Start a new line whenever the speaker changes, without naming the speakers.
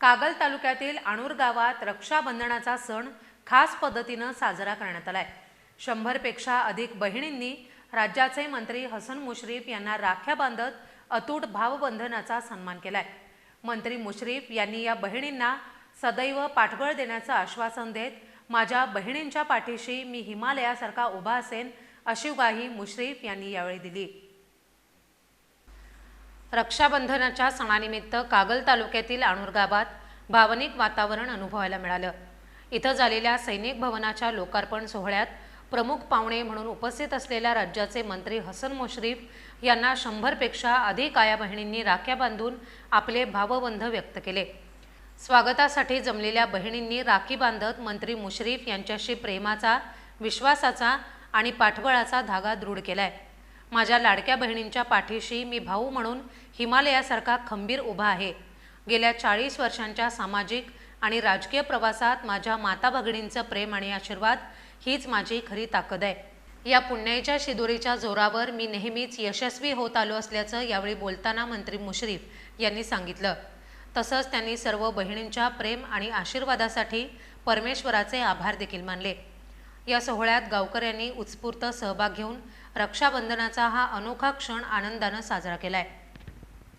कागल तालुक्यातील आणूर गावात रक्षाबंधनाचा सण खास पद्धतीनं साजरा करण्यात आलाय. शंभरपेक्षा अधिक बहिणींनी राज्याचे मंत्री हसन मुश्रीफ यांना राख्या बांधत अतूट भावबंधनाचा सन्मान केलाय. मंत्री मुश्रीफ यांनी या बहिणींना सदैव पाठबळ देण्याचं आश्वासन देत माझ्या बहिणींच्या पाठीशी मी हिमालयासारखा उभा असेन अशी ग्वाही मुश्रीफ यांनी यावेळी दिली. रक्षाबंधनाच्या सणानिमित्त कागल तालुक्यातील आणूर गावात भावनिक वातावरण अनुभवायला मिळालं. इथं झालेल्या सैनिक भवनाच्या लोकार्पण सोहळ्यात प्रमुख पाहुणे म्हणून उपस्थित असलेल्या राज्याचे मंत्री हसन मुश्रीफ यांना शंभरपेक्षा अधिक आया बहिणींनी राख्या बांधून आपले भावबंध व्यक्त केले. स्वागतासाठी जमलेल्या बहिणींनी राखी बांधत मंत्री मुश्रीफ यांच्याशी प्रेमाचा विश्वासाचा आणि पाठबळाचा धागा दृढ केलाय. माझ्या लाडक्या बहिणींच्या पाठीशी मी भाऊ म्हणून हिमालयासारखा खंबीर उभा आहे. गेल्या चाळीस वर्षांच्या सामाजिक आणि राजकीय प्रवासात माझ्या माता भगिनींचं प्रेम आणि आशीर्वाद हीच माझी खरी ताकद आहे. या पुण्याच्या शिदोरीच्या जोरावर मी नेहमीच यशस्वी होत आलो असल्याचं यावेळी बोलताना मंत्री मुश्रीफ यांनी सांगितलं. तसंच त्यांनी सर्व बहिणींच्या प्रेम आणि आशीर्वादासाठी परमेश्वराचे आभार देखील मानले. या सोहळ्यात गावकऱ्यांनी उत्स्फूर्त सहभाग घेऊन रक्षाबंधनाचा हा अनोखा क्षण आनंदानं साजरा केला आहे